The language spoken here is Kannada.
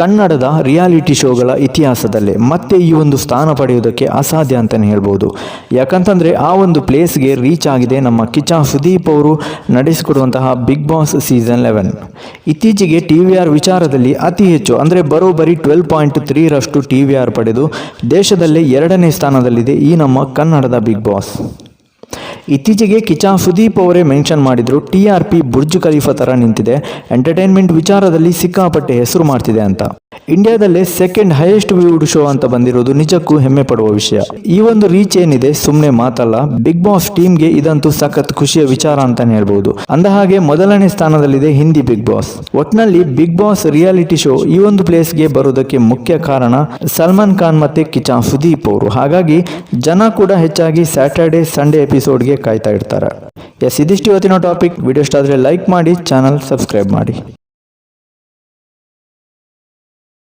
ಕನ್ನಡದ ರಿಯಾಲಿಟಿ ಶೋಗಳ ಇತಿಹಾಸದಲ್ಲೇ ಮತ್ತೆ ಈ ಒಂದು ಸ್ಥಾನ ಪಡೆಯುವುದಕ್ಕೆ ಅಸಾಧ್ಯ ಅಂತಲೇ ಹೇಳ್ಬೋದು. ಯಾಕಂತಂದರೆ ಆ ಒಂದು ಪ್ಲೇಸ್ಗೆ ರೀಚ್ ಆಗಿದೆ ನಮ್ಮ ಕಿಚ್ಚ ಸುದೀಪ್ ಅವರು ನಡೆಸಿಕೊಡುವಂತಹ ಬಿಗ್ ಬಾಸ್ ಸೀಸನ್ ಲೆವೆನ್ ಇತ್ತೀಚೆಗೆ ಟಿ ವಿ ಆರ್ ವಿಚಾರದಲ್ಲಿ ಅತಿ ಹೆಚ್ಚು, ಅಂದರೆ ಬರೋಬ್ಬರಿ ಟ್ವೆಲ್ ಪಾಯಿಂಟ್ ತ್ರೀರಷ್ಟು ಟಿ ವಿ ಆರ್ ಪಡೆದು ದೇಶದಲ್ಲೇ ಎರಡನೇ ಸ್ಥಾನದಲ್ಲಿದೆ ಈ ನಮ್ಮ ಕನ್ನಡದ ಬಿಗ್ ಬಾಸ್ ಇತ್ತೀಚೆಗೆ ಕಿಚಾ ಸುದೀಪ್ ಅವರೇ ಮೆನ್ಷನ್ ಮಾಡಿದ್ರು T R P Burj Khalifa ಥರ ನಿಂತಿದೆ. ಎಂಟರ್ಟೈನ್ಮೆಂಟ್ ವಿಚಾರದಲ್ಲಿ ಸಿಕ್ಕಾಪಟ್ಟೆ ಹೆಸರು ಮಾಡ್ತಿದೆ ಅಂತ. ಇಂಡಿಯಾದಲ್ಲೇ ಸೆಕೆಂಡ್ ಹೈಯೆಸ್ಟ್ ವ್ಯೂಡ್ ಶೋ ಅಂತ ಬಂದಿರೋದು ನಿಜಕ್ಕೂ ಹೆಮ್ಮೆ ಪಡುವ ವಿಷಯ. ಈ ಒಂದು ರೀಚ್ ಏನಿದೆ ಸುಮ್ಮನೆ ಮಾತಲ್ಲ ಬಿಗ್ ಬಾಸ್ ಟೀಮ್ಗೆ ಇದಂತೂ ಸಖತ್ ಖುಷಿಯ ವಿಚಾರ ಅಂತಾನೆ ಹೇಳ್ಬೋದು. ಅಂದಹಾಗೆ ಮೊದಲನೇ ಸ್ಥಾನದಲ್ಲಿದೆ ಹಿಂದಿ ಬಿಗ್ ಬಾಸ್ ಒಟ್ನಲ್ಲಿ ಬಿಗ್ ಬಾಸ್ ರಿಯಾಲಿಟಿ ಶೋ ಈ ಒಂದು ಪ್ಲೇಸ್ಗೆ ಬರೋದಕ್ಕೆ ಮುಖ್ಯ ಕಾರಣ ಸಲ್ಮಾನ್ ಖಾನ್ ಮತ್ತೆ ಕಿಚಾ ಸುದೀಪ್ ಅವರು. ಹಾಗಾಗಿ ಜನ ಕೂಡ ಹೆಚ್ಚಾಗಿ ಸ್ಯಾಟರ್ಡೆ ಸಂಡೇ ಎಪಿಸೋಡ್ಗೆ ಕಾಯ್ತಾ ಇರ್ತಾರೆ. ಎಸ್ ಇದಿಷ್ಟು ಇವತ್ತಿನ ಟಾಪಿಕ್ ವಿಡಿಯೋ ಇಷ್ಟ ಆದರೆ ಲೈಕ್ ಮಾಡಿ ಚಾನಲ್ ಸಬ್ಸ್ಕ್ರೈಬ್ ಮಾಡಿ.